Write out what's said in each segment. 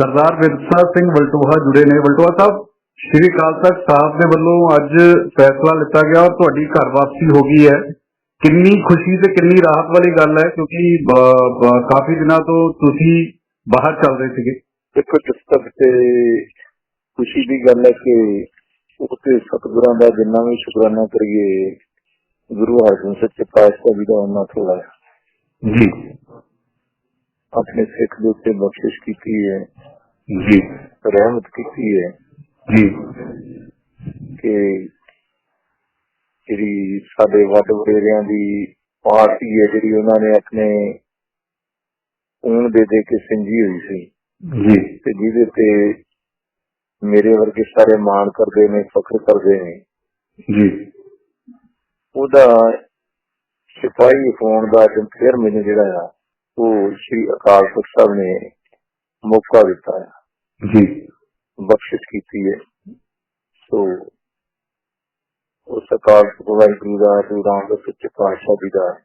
ਸਰਦਾਰ ਵਿਰਸਾ ਸਿੰਘ ਵਲਟੋਹਾ ਜੁੜੇ ਨੇ। ਵਲਟੋਹਾ ਸਾਹਿਬ ਸ਼੍ਰੀ ਅਕਾਲ ਤਖਤ ਸਾਹਿਬ ਦੇ ਵੱਲੋਂ ਅੱਜ ਫੈਸਲਾ ਲਿੱਤਾ ਗਿਆ ਔਰ ਤੁਹਾਡੀ ਘਰ ਵਾਪਸੀ ਹੋ ਗਈ ਹੈ। ਕਿੰਨੀ ਖੁਸ਼ੀ ਤੇ ਕਿੰਨੀ ਰਾਹਤ ਵਾਲੀ ਗੱਲ ਹੈ ਕਿਉਂਕਿ ਬ- ਬ- ਕਾਫੀ ਦਿਨਾਂ ਤੋਂ ਤੁਸੀਂ ਬਾਹਰ ਚੱਲ ਰਹੇ ਸੀਗੇ। ਦੇਖੋ ਪੁਸਤਕ ਤੇ ਖੁਸ਼ੀ ਦੀ ਗੱਲ ਹੈ ਕਿ ਉਤੇ ਸਤਿਗੁਰਾਂ ਦਾ ਜਿੰਨਾ ਵੀ ਸ਼ੁਕਰਾਨਾ ਕਰੀਏ ਗੁਰੂ ਹਰਗੋਬਿੰਦ ਸੱਚੇ ਪਾਤਸ਼ਾਹ ਜੀ ਦਾ ਉਹਨਾਂ ਥੋੜਾ ਜੀ। ਆਪਣੇ ਸਿੱਖ ਦੇ ਉੱਤੇ ਬਖਸ਼ਿਸ਼ ਕੀਤੀ ਹੈ। ਜੀ। ਰਹਿਮਤ ਕੀਤੀ ਹੈ। ਜੀ। ਕਿ ਜਿਹੜੀ ਸਾਡੇ ਵੱਡ ਵਡੇਰਿਆਂ ਦੀ ਪਾਰਟੀ ਹੈ ਜਿਹੜੀ ਉਹਨਾਂ ਨੇ ਆਪਣੇ ਖੂਨ ਦੇ ਦੇ ਕੇ ਸਿੰਜੀ ਹੋਈ ਸੀ। ਜੀ। ਤੇ ਜਿਹਦੇ ਤੇ ਮੇਰੇ ਵਰਗੇ ਸਾਰੇ ਮਾਣ ਕਰਦੇ ਨੇ ਫਖਰ ਕਰਦੇ ਨੇ। ਜੀ। ਉਹਦਾ ਸਿਪਾਹੀ ਹੋਣ ਦਾ ਅੱਜ ਫਿਰ ਮੈਨੂੰ ਜਿਹੜਾ ਆ ਉਹ ਸ਼੍ਰੀ ਅਕਾਲ ਤਖਤ ਸਾਹਿਬ ਨੇ ਮੌਕਾ ਦਿੱਤਾ ਹੈ। ਜੀ। ਬਖਸ਼ਿਸ਼ ਕੀਤੀ ਹੈ। ਸੋ ਉਸ ਅਕਾਲ ਵਾਹਿਗੁਰੂ ਦਾ ਗੁਰੂ ਰਾਮਦਾਸ ਸੱਚੇ ਪਾਤਸ਼ਾਹ ਜੀ ਦਾ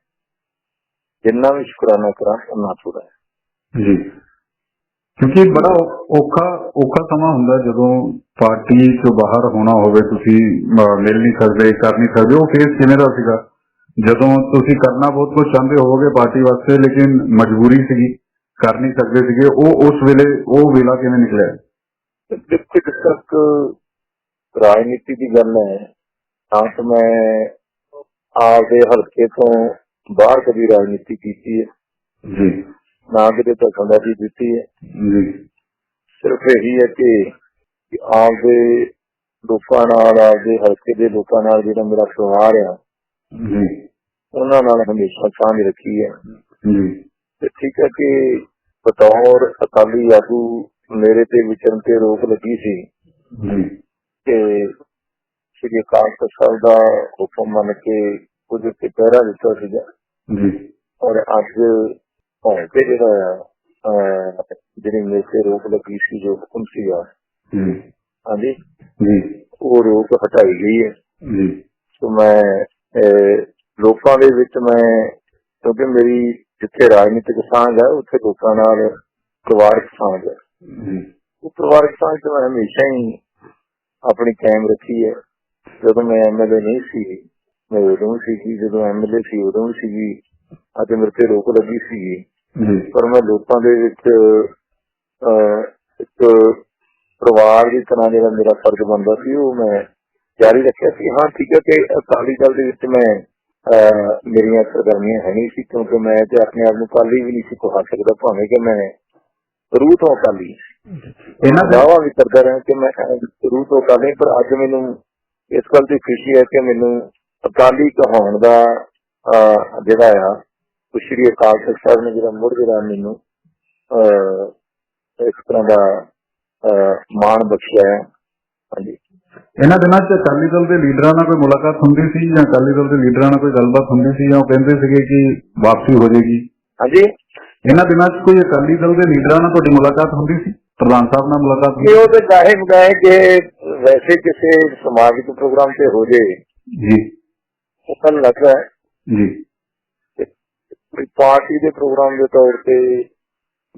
ਜਿੰਨਾ ਵੀ ਸ਼ੁਕਰਾਨਾ ਕਰਾਂ ਉਹਨਾਂ ਥੋੜਾ ਹੈ। ਜੀ। ਕਿਉਂਕਿ ਬੜਾ ਔਖਾ ਔਖਾ ਸਮਾਂ ਹੁੰਦਾ ਜਦੋਂ ਪਾਰਟੀ ਤੋਂ ਬਾਹਰ ਹੋਣਾ ਹੋਵੇ ਤੁਸੀਂ ਮਿਲ ਨਹੀਂ ਸਕਦੇ ਕਰ ਨਹੀਂ ਸਕਦੇ ਉਹ ਫੇਸ ਕਿਵੇਂ ਦਾ ਸੀਗਾ? ਜਦੋਂ ਤੁਸੀਂ ਕਰਨਾ ਬਹੁਤ ਕੁਝ ਚਾਹੁੰਦੇ ਹੋਵੋਗੇ ਪਾਰਟੀ ਵਾਸਤੇ ਲੇਕਿਨ ਮਜਬੂਰੀ ਸੀਗੀ ਕਰ ਨਹੀਂ ਸਕਦੇ ਸੀਗੇ ਉਹ ਉਸ ਵੇਲੇ ਉਹ ਵੇਲਾ ਕਿਵੇਂ ਨਿਕਲਿਆ? ਜਿੱਥੇ ਤੱਕ ਰਾਜਨੀਤੀ ਦੀ ਗੱਲ ਹੈ ਤਾਂ ਮੈਂ ਆਪਦੇ ਹਲਕੇ ਤੋਂ ਬਾਹਰ ਕਦੀ ਰਾਜਨੀਤੀ ਕੀਤੀ ਹੈ। ਜੀ। ਨਾ ਕਿਤੇ ਦਖਲਅੰਦਾਜ਼ੀ ਦਿੱਤੀ ਹੈ। ਜੀ। ਸਿਰਫ ਇਹੀ ਹੈ ਕਿ ਆਪਦੇ ਲੋਕਾਂ ਨਾਲ ਆਪਦੇ ਹਲਕੇ ਦੇ ਲੋਕਾਂ ਨਾਲ ਜਿਹੜਾ ਮੇਰਾ ਪਰਿਵਾਰ ਆ ਜੀ। ਉਹਨਾਂ ਨਾਲ ਹਮੇਸ਼ਾ ਸਾਂਝ ਰੱਖੀ ਹੈ। ਜੀ। ਤੇ ਠੀਕ ਹੈ ਕਿ ਬਤੌਰ ਅਕਾਲੀ ਆਗੂ ਮੇਰੇ ਤੇ ਵਿਚਰਨ ਤੇ ਰੋਕ ਲੱਗੀ ਸੀ। ਜੀ। ਕਿ ਸ਼੍ਰੀ ਅਕਾਲ ਤਖਤ ਸਾਹਿਬ ਦਾ ਹੁਕਮ ਮੰਨ ਕੇ ਉਹਦੇ ਤੇ ਪਹਿਰਾ ਦਿੱਤਾ ਸੀਗਾ। ਜੀ। ਔਰ ਅੱਜ ਤੇ ਜਿਹੜਾ ਆ ਜਿਹੜੀ ਮੇਰੇ ਤੇ ਰੋਕ ਲੱਗੀ ਸੀ ਜੋ ਹੁਕਮ ਸੀਗਾ। ਜੀ। ਹਾਂਜੀ। ਜੀ। ਉਹ ਰੋਕ ਹਟਾਈ ਗਈ ਹੈ। ਜੀ। ਸੋ ਮੈਂ ਲੋਕਾਂ ਦੇ ਵਿੱਚ ਮੈਂ ਕਿਉਂਕਿ ਮੇਰੀ ਜਿੱਥੇ ਰਾਜਨੀਤਿਕ ਸਾਂਝ ਹੈ ਉੱਥੇ ਲੋਕਾਂ ਨਾਲ ਪਰਿਵਾਰਕ ਸਾਂਝ ਹੈ। ਉਹ ਪਰਿਵਾਰਕ ਸਾਂਝ ਤੇ ਮੈਂ ਹਮੇਸ਼ਾ ਹੀ ਆਪਣੀ ਕਾਇਮ ਰੱਖੀ ਹੈ। ਜਦੋਂ ਮੈਂ ਐਮਐਲਏ ਨਹੀਂ ਸੀ ਮੈਂ ਉਦੋਂ ਵੀ ਸੀਗੀ ਜਦੋਂ ਐਮਐਲਏ ਸੀ ਉਦੋਂ ਵੀ ਸੀਗੀ ਅੱਜ ਮੇਰੇ ਤੇ ਰੋਕ ਲੱਗੀ ਜੀ ਪਰ ਮੈਂ ਲੋਕਾਂ ਦੇ ਵਿੱਚ ਇੱਕ ਪਰਿਵਾਰ ਦੀ ਤਰ੍ਹਾਂ ਜਿਹੜਾ ਮੇਰਾ ਫਰਜ਼ ਬਣਦਾ ਸੀ ਉਹ ਮੈਂ ਜਾਰੀ ਰੱਖਿਆ ਸੀ। ਹਾਂ ਠੀਕ ਹੈ ਕਿ ਅਕਾਲੀ ਦਲ ਦੇ ਵਿੱਚ ਮੈਂ ਮੇਰੀਆਂ ਸਰਗਰਮੀਆਂ ਹੈ ਨਹੀਂ ਸੀ ਕਿਉਂਕਿ ਮੈਂ ਤੇ ਆਪਣੇ ਆਪ ਨੂੰ ਕਾਲੀ ਵੀ ਨਹੀਂ ਸੀ ਕਹਾ ਸਕਦਾ ਭਾਵੇਂ ਕਿ ਮੈਂ ਰੂਹ ਤੋਂ ਅਕਾਲੀ ਇਹਨਾਂ ਦੇ ਦਾਵਾ ਵੀ ਕਰਦਾ ਰਿਹਾ ਕਿ ਮੈਂ ਰੂਹ ਤੋਂ ਅਕਾਲੀ ਪਰ ਅੱਜ ਮੈਨੂੰ ਇਸ ਗੱਲ ਦੀ ਖੁਸ਼ੀ ਹੈ ਕਿ ਮੈਨੂੰ ਅਕਾਲੀ ਕਹਾਉਣ ਦਾ ਜਿਹੜਾ ਆ ਸ਼੍ਰੀ ਅਕਾਲ ਤਖਤ ਸਾਹਿਬ ਨੇ ਜਿਹੜਾ ਮੁੜ ਜਿਹੜਾ ਮੈਨੂੰ ਇੱਕ ਤਰ੍ਹਾਂ ਦਾ ਮਾਣ ਬਖਸ਼ਿਆ ਹੈ। ਹਾਂਜੀ। ਇਹਨਾਂ ਦਿਨਾਂ 'ਚ ਅਕਾਲੀ ਦਲ ਦੇ ਲੀਡਰਾਂ ਨਾਲ ਕੋਈ ਮੁਲਾਕਾਤ ਹੁੰਦੀ ਸੀ ਜਾਂ ਅਕਾਲੀ ਦਲ ਦੇ ਲੀਡਰਾਂ ਨਾਲ ਕੋਈ ਗੱਲਬਾਤ ਹੁੰਦੀ ਸੀ ਜਾਂ ਉਹ ਕਹਿੰਦੇ ਸੀਗੇ ਕਿ ਵਾਪਸੀ ਹੋ ਜਾਏਗੀ? ਹਾਂਜੀ। ਇਹਨਾਂ ਦਿਨਾਂ 'ਚ ਕੋਈ ਅਕਾਲੀ ਦਲ ਦੇ ਲੀਡਰਾਂ ਨਾਲ ਤੁਹਾਡੀ ਮੁਲਾਕਾਤ ਹੁੰਦੀ ਸੀ? ਪ੍ਰਧਾਨ ਸਾਹਿਬ ਨਾਲ ਮੁਲਾਕਾਤ ਹੁੰਦੀ ਉਹ ਤੇ ਜ਼ਾਹਿਰ ਗਏ ਕਿ ਵੈਸੇ ਕਿਸੇ ਸਮਾਜਿਕ ਪ੍ਰੋਗਰਾਮ ਤੇ ਹੋ ਜੇ। ਜੀ। ਉਹ ਕੱਲ ਲੱਗਦਾ ਹੈ? ਜੀ। ਕੋਈ ਪਾਰਟੀ ਦੇ ਪ੍ਰੋਗਰਾਮ ਦੇ ਤੌਰ ਤੇ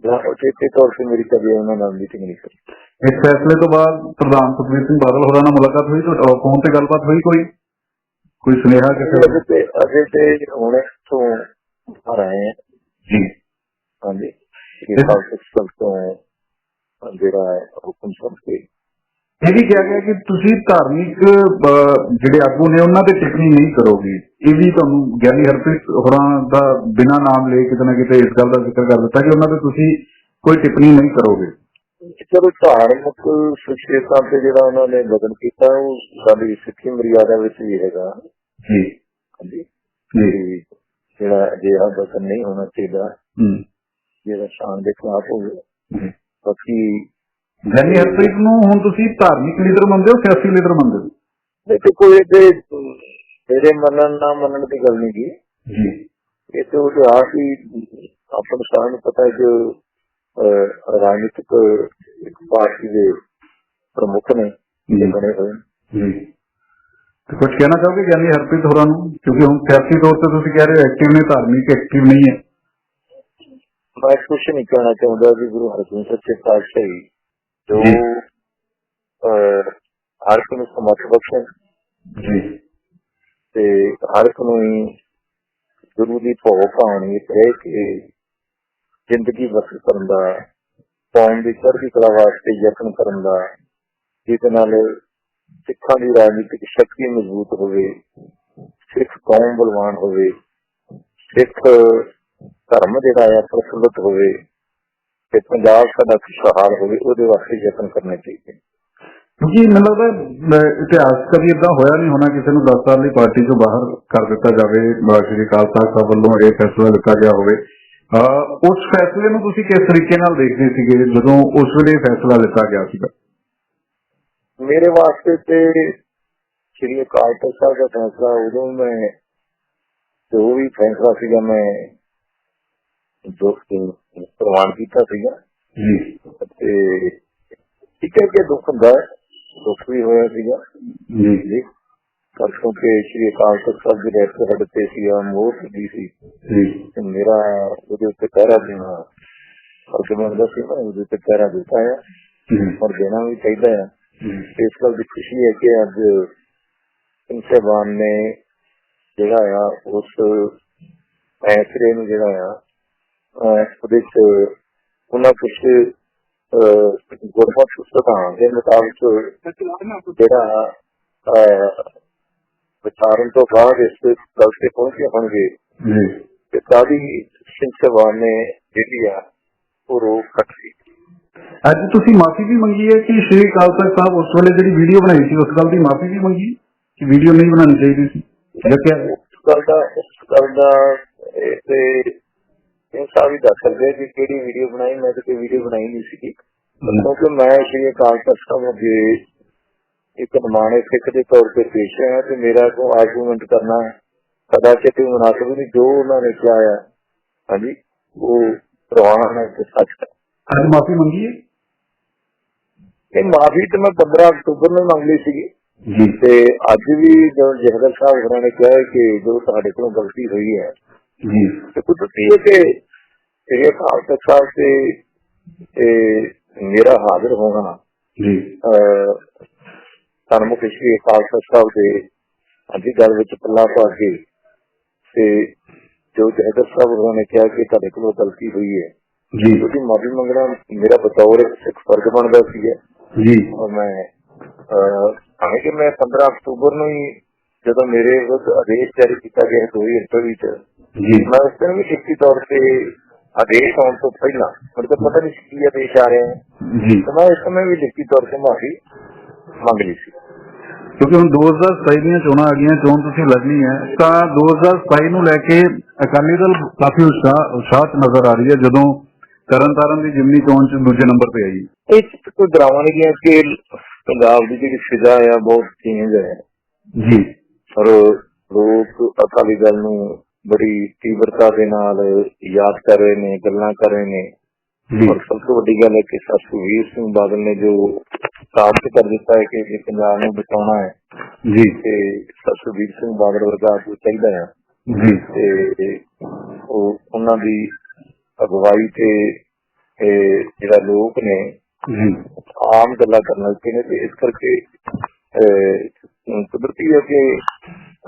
ਜਾਂ ਉਚੇਤੇ ਤੌਰ ਤੇ ਮੇਰੀ ਕਦੇ ਉਹਨਾਂ ਨਾਲ ਮੀਟਿੰਗ ਨਹੀਂ ਹੋਈ ਇਸ ਫੈਸਲੇ ਤੋਂ ਬਾਅਦ ਪ੍ਰਧਾਨ ਸੁਖਬੀਰ ਸਿੰਘ ਬਾਦਲ ਹੋਰਾਂ ਨਾਲ ਮੁਲਾਕਾਤ ਹੋਈ ਤੁਹਾਡਾ ਫੋਨ ਤੇ ਗੱਲਬਾਤ ਹੋਈ ਕੋਈ? ਕੋਈ ਸੁਨੇਹਾ ਕਿਸੇ ਅਜੇ ਤੇ ਅਜੇ ਤੇ ਹੁਣੇ ਤੋਂ ਆ ਰਹੇ ਹਾਂ ਜੀ। ਹਾਂਜੀ। ਇਹ ਸੰਸਥਾ ਤੋਂ ਜਿਹੜਾ ਹੁਕਮ ਸੁਣ ਕੇ ਇਹ ਵੀ ਕਿਹਾ ਗਿਆ ਕਿ ਤੁਸੀਂ ਧਾਰਮਿਕ ਜਿਹੜੇ ਆਗੂ ਨੇ ਉਹਨਾਂ ਤੇ ਟਿੱਪਣੀ ਨਹੀਂ ਕਰੋਗੇ। ਇਹ ਵੀ ਤੁਹਾਨੂੰ ਗਿਆਨੀ ਹਰਪ੍ਰੀਤ ਹੋਰਾਂ ਦਾ ਬਿਨਾਂ ਨਾਮ ਲਏ ਕਿਤੇ ਨਾ ਕਿਤੇ ਇਸ ਗੱਲ ਦਾ ਜ਼ਿਕਰ ਕਰ ਦਿੱਤਾ ਕਿ ਉਹਨਾਂ ਤੇ ਤੁਸੀਂ ਕੋਈ ਟਿੱਪਣੀ ਨਹੀਂ ਕਰੋਗੇ। ਚਲੋ ਧਾਰਮਿਕ ਸੁਸ਼ੇਤਾਂ ਤੇ ਜਿਹੜਾ ਉਹਨਾਂ ਨੇ ਬਦਲ ਕੀਤਾ ਉਹ ਸਾਡੀ ਸਿੱਖੀ ਮਰਿਆਦਾ ਵਿੱਚ ਵੀ ਹੈਗਾ। ਜੀ। ਜੀ। ਜਿਹੜਾ ਅਜਿਹਾ ਬਦਲ ਨਹੀਂ ਹੋਣਾ ਚਾਹੀਦਾ। ਹੂੰ। ਜਿਹੜਾ ਸ਼ਾਨ ਦੇ ਖਿਲਾਫ ਹੋਵੇ। ਬਾਕੀ ਗਿਆਨੀ ਹਰਪ੍ਰੀਤ ਨੂੰ ਹੁਣ ਤੁਸੀਂ ਧਾਰਮਿਕ ਲੀਡਰ ਮੰਨਦੇ ਹੋ ਸਿਆਸੀ ਲੀਡਰ ਮੰਨਦੇ ਹੋ? ਨਹੀਂ ਤੇ ਕੋਈ ਤੇ ਮੇਰੇ ਮੰਨਣ ਨਾ ਮੰਨਣ ਦੀ ਗੱਲ ਨਹੀਂ ਜੀ। ਇਹ ਤੇ ਉਹ ਆਪ ਹੀ ਆਪਾਂ ਨੂੰ ਸਾਰਿਆਂ ਨੂੰ ਪਤਾ ਹੈ ਕਿ ਅਹ, ਰਾਜਨੀਤਿਕ ਇੱਕ ਪਾਰਟੀ ਦੇ ਪ੍ਰਮੁੱਖ ਨੇ ਜੀ। ਇਹ ਬਣੇ ਹੋਏ ਨੇ। ਜੀ ਤੇ ਕੁਝ ਕਹਿਣਾ ਚਾਹੋਗੇ ਗਿਆਨੀ ਹਰਪ੍ਰੀਤ ਹੋਰਾਂ ਨੂੰ ਕਿਉਂਕਿ ਹੁਣ ਸਿਆਸੀ ਤੌਰ ਤੇ ਤੁਸੀਂ ਕਹਿ ਰਹੇ ਹੋ ਐਕਟਿਵ ਨੇ ਧਾਰਮਿਕ ਐਕਟਿਵ ਨਹੀਂ ਹੈ ਮੈਂ ਕੁਛ ਨਹੀਂ ਕਹਿਣਾ ਚਾਹੁੰਦਾ ਵੀ ਗੁਰੂ ਹਰਗੋਬਿੰਦ ਸੱਚੇ ਪਾਤਸ਼ਾਹੀ ਜੋ ਜੀ। ਅਹ, ਹਰ ਇੱਕ ਨੂੰ ਸਮਰਥ ਬਖਸ਼ਣ ਜੀ ਤੇ ਹਰ ਇੱਕ ਨੂੰ ਹੀ ਗੁਰੂ ਦੀ ਭੋਗ ਪਾਉਣੀ ਰਹਿ ਕੇ ਜ਼ਿੰਦਗੀ ਬਸਰ ਕਰਨ ਦਾ ਕੌਮ ਦੀ ਚੜ੍ਹਦੀ ਕਲਾ ਵਾਸਤੇ ਯਤਨ ਕਰਨ ਦਾ, ਜਿਹਦੇ ਨਾਲ ਸਿੱਖਾਂ ਦੀ ਰਾਜਨੀਤਿਕ ਸ਼ਕਤੀ ਮਜ਼ਬੂਤ ਹੋਵੇ, ਸਿੱਖ ਕੌਮ ਬਲਵਾਨ ਹੋਵੇ, ਸਿੱਖ ਧਰਮ ਜਿਹੜਾ ਆ ਪ੍ਰਫੁੱਲਤ ਹੋਵੇ, ਤੇ ਪੰਜਾਬ ਸਾਡਾ ਖੁਸ਼ਹਾਲ ਹੋਵੇ, ਉਹਦੇ ਵਾਸਤੇ ਯਤਨ ਕਰਨੇ ਚਾਹੀਦੇ। ਕਿਉਂਕਿ ਮੈਨੂੰ ਲੱਗਦਾ ਇਤਿਹਾਸ ਕਦੀ ਇਦਾਂ ਹੋਇਆ ਨਹੀਂ ਹੋਣਾ ਕਿਸੇ ਨੂੰ 10 ਸਾਲ ਦੀ ਪਾਰਟੀ ਤੋਂ ਬਾਹਰ ਕਰ ਦਿੱਤਾ ਜਾਵੇ, ਸ਼੍ਰੀ ਅਕਾਲ ਤਖਤ ਸਾਹਿਬ ਵੱਲੋਂ ਇਹ ਫੈਸਲਾ ਲਿੱਤਾ ਗਿਆ ਹੋਵੇ। ਉਸ ਫੈਸਲੇ ਨੂੰ ਤੁਸੀਂ ਕਿਸ ਤਰੀਕੇ ਨਾਲ ਦੇਖਦੇ ਸੀਗੇ ਜਦੋਂ ਉਸ ਵੇਲੇ ਫੈਸਲਾ ਲਿੱਤਾ ਗਿਆ ਸੀਗਾ? ਮੇਰੇ ਵਾਸਤੇ ਤੇ ਸ਼੍ਰੀ ਅਕਾਲ ਤਖਤ ਸਾਹਿਬ ਦਾ ਫੈਸਲਾ ਉਦੋਂ ਮੈਂ ਜੋ ਵੀ ਫੈਸਲਾ ਸੀਗਾ ਮੈਂ ਜੋ ਪ੍ਰਵਾਨ ਕੀਤਾ ਸੀਗਾ। ਜੀ। ਤੇ ਹੈ ਕਿ ਦੁੱਖ ਹੁੰਦਾ ਦੁੱਖ ਵੀ ਹੋਇਆ ਸੀਗਾ। ਜੀ। ਜੀ ਪਰ ਕਿਉਂਕਿ ਸ਼੍ਰੀ ਅਕਾਲ ਤਖਤ ਸਾਹਿਬ ਦੇ ਰੈਸਟ ਸਾਡੇ ਤੇ ਸੀ ਮੋਹ ਦੀ ਸੀ। ਜੀ। ਤੇ ਮੇਰਾ ਉਹਦੇ ਉੱਤੇ ਪਹਿਰਾ ਦੇਣਾ ਫ਼ਰਕ ਬਣਦਾ ਸੀ ਨਾ ਉਹਦੇ ਉੱਤੇ ਪਹਿਰਾ ਦਿੱਤਾ ਹੈ ਜੀ। ਔਰ ਦੇਣਾ ਵੀ ਚਾਹੀਦਾ ਤੇ ਇਸ ਗੱਲ ਦੀ ਖੁਸ਼ੀ ਹੈ ਕਿ ਅੱਜ ਇਨਸਾਨ ਨੇ ਜਿਹੜਾ ਆ ਉਸ ਫੈਸਲੇ ਨੂੰ ਜਿਹੜਾ ਆ ਉਹਦੇ ਚ ਉਹਨਾਂ ਕੁਝ ਗੁਰਮਤ ਸਿਧਾਂਤ ਦੇ ਮੁਤਾਬਕ ਜਿਹੜਾ ਵਿਚਾਰਨ ਤੋਂ ਬਾਅਦ ਇਸ ਗੱਲ ਤੇ ਪਹੁੰਚੇ ਹੋਣਗੇ ਜੀ। ਸਾਡੀ ਸਿੰਘ ਸਭਾ ਨੇ ਜਿਹੜੀ ਆ ਉਹ ਰੋਕ ਕੱਟ ਸੀ ਅੱਜ ਤੁਸੀਂ ਮਾਫੀ ਵੀ ਮੰਗੀ ਹੈ ਕਿ ਸ਼੍ਰੀ ਅਕਾਲ ਤਖਤ ਸਾਹਿਬ ਉਸ ਵੇਲੇ ਜਿਹੜੀ ਵੀਡੀਓ ਬਣਾਈ ਸੀ ਉਸ ਗੱਲ ਦੀ ਮਾਫੀ ਵੀ ਮੰਗੀ ਕਿ ਵੀਡੀਓ ਨਹੀਂ ਬਣਾਉਣੀ ਚਾਹੀਦੀ ਸੀ? ਜਾਂ ਕਿ ਉਸ ਗੱਲ ਦਾ ਉਸ ਗੱਲ ਦਾ ਇਹ ਤੇ ਇਹ ਸਾਰੀ ਦੱਸ ਸਕਦੇ ਕਿ ਕਿਹੜੀ ਵੀਡੀਓ ਬਣਾਈ ਮੈਂ ਤਾਂ ਕੋਈ ਵੀਡੀਓ ਬਣਾਈ ਨਹੀਂ ਸੀ ਕਿਉਂਕਿ ਮੈਂ ਸ਼੍ਰੀ ਅਕਾਲ ਤਖਤ ਸਾਹਿਬ ਦੇ ਇੱਕ ਨਮਾਣੇ ਸਿੱਖ ਦੇ ਤੌਰ ਤੇ ਪੇਸ਼ ਹੈ ਤੇ ਮੇਰਾ ਕੋ ਆਰਗੂਮੈਂਟ ਕਰਨਾ ਸਦਾ ਕਿ ਤੇ ਮੁਨਾਸਬ ਨਹੀਂ ਜੋ ਉਹਨਾਂ ਨੇ ਕਿਹਾ ਹੈ। ਹਾਂਜੀ ਉਹ ਪ੍ਰਵਾਨ ਹੈ ਤੇ ਸੱਚ ਹੈ। ਅੱਜ ਮਾਫੀ ਮੰਗੀ ਹੈ? ਇਹ ਮਾਫੀ ਤੇ ਮੈਂ 15 ਅਕਤੂਬਰ ਨੂੰ ਮੰਗ ਲਈ ਸੀਗੀ। ਜੀ। ਤੇ ਅੱਜ ਵੀ ਜਦੋਂ ਜਹਦਰ ਸਾਹਿਬ ਹੋਰਾਂ ਨੇ ਕਿਹਾ ਕਿ ਜੋ ਸਾਡੇ ਕੋਲੋਂ ਗਲਤੀ ਹੋਈ ਹੈ ਜੀ। ਤੇ ਕੁਦਰਤੀ ਹੈ ਕਿ ਇਹ ਤਖਤ ਸਾਹਿਬ ਤੇ ਇਹ ਮੇਰਾ ਹਾਜ਼ਰ ਹੋਣਾ। ਜੀ। ਸਨਮੁਖ ਸ਼੍ਰੀ ਤਖਤ ਸਾਹਿਬ ਦੇ ਅੱਜ ਗੱਲ ਵਿੱਚ ਪੱਲਾ ਪਾ ਕੇ ਤੇ ਜੋ ਜਹਦਰ ਸਾਹਿਬ ਹੋਰਾਂ ਨੇ ਕਿਹਾ ਕਿ ਤੁਹਾਡੇ ਕੋਲੋਂ ਗਲਤੀ ਹੋਈ ਹੈ। ਜੀ। ਉਹਦੀ ਮਾਫੀ ਮੰਗਣਾ ਮੇਰਾ ਬਤੌਰ ਇੱਕ ਸਿੱਖ ਫਰਜ਼ ਬਣਦਾ ਸੀ ਜੀ। ਔਰ ਮੈਂ ਭਾਵੇਂ ਕਿ ਮੈਂ 15 ਅਕਤੂਬਰ ਨੂੰ ਹੀ ਜਦੋਂ ਮੇਰੇ ਵਿਰੁੱਧ ਆਦੇਸ਼ ਜਾਰੀ ਕੀਤਾ ਗਿਆ 2028 ਚ ਜੀ। ਮੈਂ ਉਸ ਦਿਨ ਵੀ ਲਿਖਤੀ ਤੌਰ ਤੇ ਆਦੇਸ਼ ਆਉਣ ਤੋਂ ਪਹਿਲਾਂ ਮੈਨੂੰ ਤਾਂ ਪਤਾ ਨਹੀਂ ਕੀ ਆਦੇਸ਼ ਆ ਰਹੇ ਹੈ। ਜੀ। ਤੇ ਮੈਂ ਇਸ ਸਮੇਂ ਵੀ ਲਿਖਤੀ ਤੌਰ ਤੇ ਮਾਫੀ ਮੰਗ ਲਈ ਸੀ। ਕਿਉਂਕਿ ਹੁਣ 2027 ਦੀਆਂ ਚੋਣਾਂ ਆ ਗਈਆਂ ਚੋਣ ਤੁਸੀਂ ਲੜਨੀ ਹੈ ਤਾਂ 2027 ਨੂੰ ਲੈ ਕੇ ਅਕਾਲੀ ਦਲ ਕਾਫੀ ਉਤਸ਼ਾਹ 'ਚ ਨਜ਼ਰ ਆ ਰਹੀ ਹੈ ਜਦੋਂ ਤਰਨਤਾਰਨ ਦੀ ਜਿਮਨੀ ਚੋਣ 'ਚ ਦੂਜੇ ਨੰਬਰ ਤੇ ਆਈ। 'ਚ ਕੋਈ ਡਰਾਵਾ ਨਹੀਂ ਹੈ ਕਿ ਪੰਜਾਬ ਦੀ ਜਿਹੜੀ ਫਿਜ਼ਾ ਆ ਬਹੁਤ ਚੇਂਜ ਹੈ ਜੀ। ਔਰ ਲੋਕ ਅਕਾਲੀ ਦਲ ਨੂੰ ਬੜੀ ਤੀਬਰਤਾ ਦੇ ਨਾਲ ਯਾਦ ਕਰ ਰਹੇ ਨੇ ਗੱਲਾਂ ਕਰ ਰਹੇ ਨੇ। ਜੀ। ਸਭ ਤੋਂ ਵੱਡੀ ਗੱਲ ਹੈ ਕਿ ਸਤਵੀਰ ਸਿੰਘ ਬਾਦਲ ਨੇ ਜੋ ਸਾਬਤ ਕਰ ਦਿੱਤਾ ਹੈ ਕਿ ਜੇ ਪੰਜਾਬ ਨੂੰ ਬਚਾਉਣਾ ਹੈ। ਜੀ। ਤੇ ਸਤਵੀਰ ਸਿੰਘ ਬਾਦਲ ਵਰਗਾ ਆਦਮੀ ਚਾਹੀਦਾ ਹੈ। ਜੀ। ਤੇ ਉਹ ਉਹਨਾਂ ਦੀ ਅਗਵਾਈ ਤੇ ਜਿਹੜਾ ਲੋਕ ਨੇ ਆਮ ਗੱਲਾਂ ਕਰਨ ਲੱਗੇ ਨੇ ਤੇ ਇਸ ਕਰਕੇ ਕੁਦਰਤੀ ਹੈ ਕਿ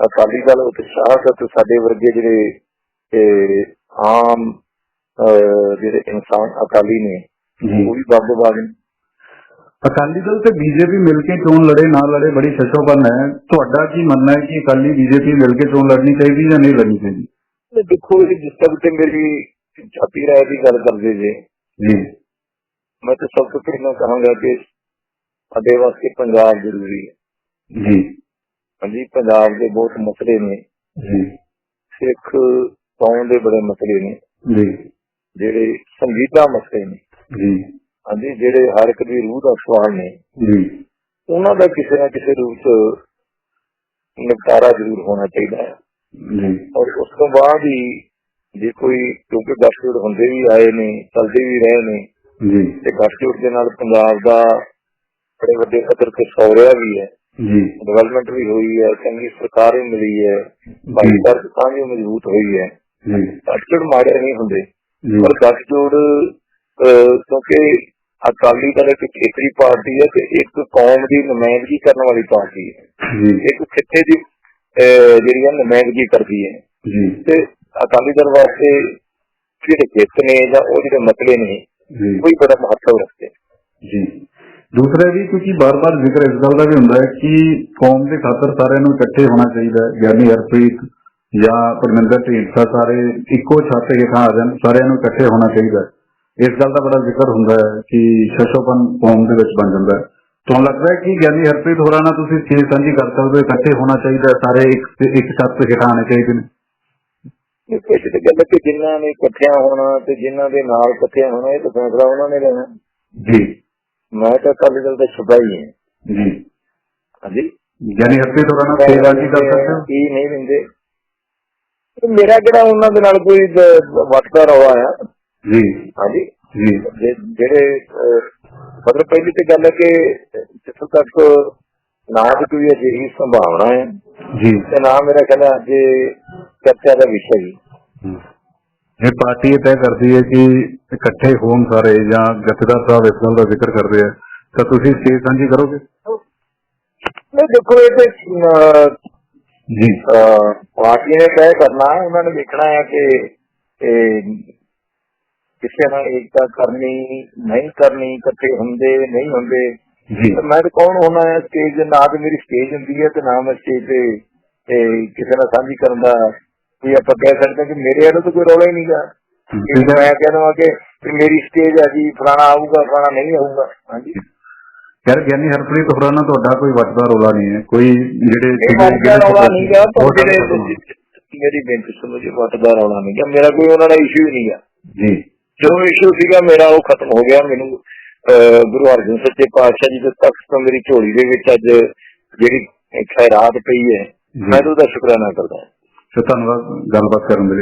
ਅਕਾਲੀ ਦਲ ਉਤਸ਼ਾਹ ਤੇ ਸਾਡੇ ਵਰਗੇ ਜਿਹੜੇ ਆਮ ਜਿਹੜੇ ਇਨਸਾਨ ਅਕਾਲੀ ਨੇ ਉਹ ਵੀ ਬਾਬੂਬਾਗ ਨੇ। ਅਕਾਲੀ ਦਲ ਤੇ ਬੀਜੇਪੀ ਮਿਲ ਕੇ ਚੋਣ ਲੜੇ ਨਾ ਲੜੇ ਬੜੀ ਸ਼ਸ਼ੋਬਨ ਹੈ। ਤੁਹਾਡਾ ਕੀ ਮੰਨਣਾ ਹੈ ਕਿ ਅਕਾਲੀ ਬੀਜੇਪੀ ਮਿਲ ਕੇ ਚੋਣ ਲੜਨੀ ਚਾਹੀਦੀ ਜਾਂ ਨਹੀਂ ਲੜਨੀ ਚਾਹੀਦੀ? ਦੇਖੋ ਇਹ ਜਿਸ ਤੱਕ ਤੇ ਮੇਰੀ ਛਾਤੀ ਰਾਏ ਦੀ ਗੱਲ ਕਰਦੇ ਜੇ। ਜੀ। ਮੈਂ ਤਾਂ ਸਭ ਤੋਂ ਪਹਿਲਾਂ ਕਹਾਂਗਾ ਕਿ ਸਾਡੇ ਵਾਸਤੇ ਪੰਜਾਬ ਜ਼ਰੂਰੀ ਹੈ। ਜੀ। ਹਾਂਜੀ ਪੰਜਾਬ ਦੇ ਬਹੁਤ ਮਸਲੇ ਨੇ। ਜੀ। ਸਿੱਖ ਕੌਮ ਦੇ ਬੜੇ ਮਸਲੇ ਨੇ। ਜੀ। ਜਿਹੜੇ ਸੰਗੀਤਾ ਮਸਲੇ ਨੇ। ਜੀ। ਹਾਂਜੀ ਜਿਹੜੇ ਹਰ ਇੱਕ ਦੀ ਰੂਹ ਦਾ ਸਵਾਲ ਨੇ ਜੀ। ਉਹਨਾਂ ਦਾ ਕਿਸੇ ਨਾ ਕਿਸੇ ਰੂਪ ਚ ਨਿਪਟਾਰਾ ਜ਼ਰੂਰ ਹੋਣਾ ਚਾਹੀਦਾ ਹੈ। ਜੀ। ਔਰ ਉਸ ਤੋਂ ਬਾਅਦ ਹੀ ਜੇ ਕੋਈ ਕਿਉਂਕਿ ਗੱਠਜੋੜ ਹੁੰਦੇ ਵੀ ਆਏ ਨੇ ਚੱਲਦੇ ਵੀ ਰਹੇ ਨੇ ਜੀ। ਤੇ ਗੱਠਜੋੜ ਦੇ ਨਾਲ ਪੰਜਾਬ ਦਾ ਬੜੇ ਵੱਡੇ ਪੱਧਰ ਤੇ ਸੌਰਿਆ ਵੀ ਹੈ। ਜੀ। ਡਿਵੈਲਪਮੈਂਟ ਵੀ ਹੋਈ ਹੈ ਚੰਗੀ ਸਰਕਾਰ ਵੀ ਮਿਲੀ ਹੈ ਭਾਈਚਾਰਕ ਤਾਂ ਵੀ ਮਜ਼ਬੂਤ ਹੋਈ ਹੈ। ਜੀ। ਗੱਠਜੋੜ ਮਾੜੇ ਨਹੀਂ ਹੁੰਦੇ ਪਰ ਗੱਠਜੋੜ ਕਿਉਂਕਿ ਅਕਾਲੀ ਦਲ ਇੱਕ ਖੇਤਰੀ ਪਾਰਟੀ ਹੈ ਤੇ ਇੱਕ ਕੌਮ ਦੀ ਨੁਮਾਇੰਦਗੀ ਕਰਨ ਵਾਲੀ ਪਾਰਟੀ ਹੈ। ਇੱਕ ਖਿੱਤੇ ਦੀ ਜਿਹੜੀ ਹੈ ਨੁਮਾਇੰਦਗੀ ਕਰਦੀ ਹੈ। ਤੇ ਅਕਾਲੀ ਦਲ ਵਾਸਤੇ ਜਿਹੜੇ ਹਿੱਤ ਨੇ ਜਾਂ ਉਹ ਜਿਹੜੇ ਮਸਲੇ ਨੇ ਜੀ। ਕੋਈ ਬੜਾ ਮਹੱਤਵ ਰੱਖਦੇ। ਜੀ। ਦੂਸਰਾ ਵੀ ਕਿਉਂਕਿ ਬਾਰ-ਬਾਰ ਜ਼ਿਕਰ ਇਸ ਗੱਲ ਦਾ ਵੀ ਹੁੰਦਾ ਹੈ ਕਿ ਕੌਮ ਦੇ ਖਾਤਰ ਸਾਰਿਆਂ ਨੂੰ ਇਕੱਠੇ ਹੋਣਾ ਚਾਹੀਦਾ ਹੈ। ਗਿਆਨੀ ਹਰਪ੍ਰੀਤ ਜਾਂ ਪਰਮਿੰਦਰ ਢੀਂਡਸਾ ਸਾਰੇ ਇੱਕੋ ਛੱਤ ਹੇਠਾਂ ਆ ਜਾਣ ਸਾਰਿਆਂ ਨੂੰ ਇਕੱਠੇ ਹੋਣਾ ਚਾਹੀਦਾ ਹੈ। ਇਸ ਗੱਲ ਦਾ ਬੜਾ ਜ਼ਿਕਰ ਹੁੰਦਾ ਹੈ ਕਿ ਸ਼ਸ਼ੋਪਨ ਕੌਮ ਦੇ ਵਿੱਚ ਬਣ ਜਾਂਦਾ ਹੈ। ਤੁਹਾਨੂੰ ਲੱਗਦਾ ਹੈ ਕਿ ਗਿਆਨੀ ਹਰਪ੍ਰੀਤ ਹੋਰਾਂ ਨਾਲ ਤੁਸੀਂ ਚੀਜ਼ ਸਾਂਝੀ ਕਰ ਸਕਦੇ ਹੋ ਇਕੱਠੇ ਹੋਣਾ ਚਾਹੀਦਾ ਹੈ ਸਾਰੇ ਇੱਕ ਇੱਕ ਛੱਤ ਹੇਠਾਂ ਆਉਣੇ ਚਾਹੀਦੇ ਨੇ। ਇਹ ਤੇ ਗੱਲ ਹੈ ਕਿ ਜਿਨ੍ਹਾਂ ਨੇ ਇਕੱਠਿਆਂ ਹੋਣਾ ਤੇ ਜਿਨ੍ਹਾਂ ਦੇ ਨਾਲ ਇਕੱਠਿਆਂ ਹੋਣਾ ਇਹ ਤਾਂ ਫੈਸਲਾ ਉਹਨਾਂ ਨੇ ਲੈਣਾ। ਜੀ। ਮੈਂ ਤਾਂ ਅਕਾਲੀ ਦਲ ਦਾ ਸਿਪਾਹੀ ਹਾਂ। ਜੀ। ਹਾਂਜੀ। ਗਿਆਨੀ ਹਰਪ੍ਰੀਤ ਹੋਰਾਂ ਨਾਲ ਚੀਜ਼ ਸਾਂਝੀ ਕਰ ਸਕਦੇ ਹੋ? ਕੀ ਨਹੀਂ ਦਿੰਦੇ। ਮੇਰਾ ਕਿਹੜਾ ਉਹਨਾਂ ਦੇ ਨਾਲ ਕੋਈ ਵੱਟਦਾ ਰਵਾ ਆ। ਜੀ। ਹਾਂਜੀ। ਜੀ। ਜੇ- ਜਿਹੜੇ ਅਹ, ਮਤਲਬ ਪਹਿਲੀ ਤੇ ਗੱਲ ਹੈ ਕਿ ਜਿੱਥੋਂ ਤੱਕ ਨਾ ਤਾਂ ਕੋਈ ਅਜਿਹੀ ਸੰਭਾਵਨਾ ਹੈ ਜੀ। ਤੇ ਨਾ ਮੇਰਾ ਹੈ ਅੱਜ ਇਹ ਚਰਚਾ ਦਾ ਵਿਸ਼ਾ ਹੀ। ਇਹ ਪਾਰਟੀ ਇਹ ਤੈਅ ਕਰਦੀ ਹੈ ਕਿ ਇਕੱਠੇ ਹੋਣ ਸਾਰੇ ਜਾਂ ਜਥੇਦਾਰ ਸਾਹਿਬ ਇਸ ਗੱਲ ਦਾ ਜ਼ਿਕਰ ਕਰਦੇ ਆ ਤਾਂ ਤੁਸੀਂ ਸਟੇਜ ਸਾਂਝੀ ਕਰੋਗੇ? ਨਹੀਂ ਦੇਖੋ ਇਹ ਤੇ ਅਹ, ਜੀ। ਅਹ, ਪਾਰਟੀ ਨੇ ਤੈਅ ਕਰਨਾ ਹੈ, ਉਹਨਾਂ ਨੇ ਦੇਖਣਾ ਹੈ ਕਿ ਇਹ ਕਿਸੇ ਨਾਲ ਏਕਤਾ ਕਰਨੀ ਨਹੀਂ ਕਰਨੀ ਇਕੱਠੇ ਹੁੰਦੇ ਨਹੀਂ ਹੁੰਦੇ। ਮੈਂ ਤਾਂ ਕੌਣ ਹੋਣਾ ਹੈ ਸਟੇਜ ਦੇ? ਨਾ ਤੇ ਮੇਰੀ ਸਟੇਜ ਹੁੰਦੀ ਹੈ ਤੇ ਨਾ ਮੈਂ ਸਟੇਜ ਤੇ ਕਿਸੇ ਨਾਲ ਸਾਂਝੀ ਕਰਨ ਦਾ ਵੀ ਆਪਾਂ ਕਹਿ ਸਕਦੇ ਹਾਂ ਕਿ ਮੇਰੇ ਵੱਲੋਂ ਤਾਂ ਕੋਈ ਰੌਲਾ ਹੀ ਨਹੀਂਗਾ। ਹੈ। ਮੈਂ ਕਹਿੰਦਾ ਕਿ ਮੇਰੀ ਸਟੇਜ ਹੈ ਜੀ ਫਲਾਣਾ ਆਊਗਾ ਫਲਾਣਾ ਨਹੀਂ ਆਊਗਾ। ਹਾਂਜੀ। ਯਾਰ ਗਿਆਨੀ ਹਰਪ੍ਰੀਤ ਹੋਰਾਂ ਨਾਲ ਤੁਹਾਡਾ ਕੋਈ ਵੱਟਦਾ ਰੋਲਾ ਨਹੀਂ ਹੈ। ਕੋਈ ਜਿਹੜੇ ਵੱਟਦਾ ਰੌਲਾ ਪਰ ਜਿਹੜੇ ਮੇਰੀ ਬੇਨਤੀ ਜੀ ਵੱਟਦਾ ਰੌਲਾ ਨਹੀਂਗਾ। ਮੇਰਾ ਕੋਈ ਉਹਨਾਂ ਨਾਲ ਇਸ਼ੂ ਹੀ ਨਹੀਂਗਾ। ਜੀ। ਜੋ ਇਸ਼ੂ ਸੀਗਾ ਮੇਰਾ ਉਹ ਖਤਮ ਹੋ ਗਿਆ। ਮੈਨੂੰ ਗੁਰੂ ਅਰਜਨ ਸੱਚੇ ਪਾਤਸ਼ਾਹ ਜੀ ਦੇ ਤਖਤ ਤੋਂ ਮੇਰੀ ਝੋਲੀ ਦੇ ਵਿੱਚ ਅੱਜ ਜਿਹੜੀ ਖੈਰਾਤ ਪਈ ਹੈ ਮੈਂ ਉਹਦਾ ਸ਼ੁਕਰਾਨਾ ਕਰਦਾ ਹਾਂ। ਤੇ ਧੰਨਵਾਦ ਗੱਲਬਾਤ ਕਰਨ ਦੇ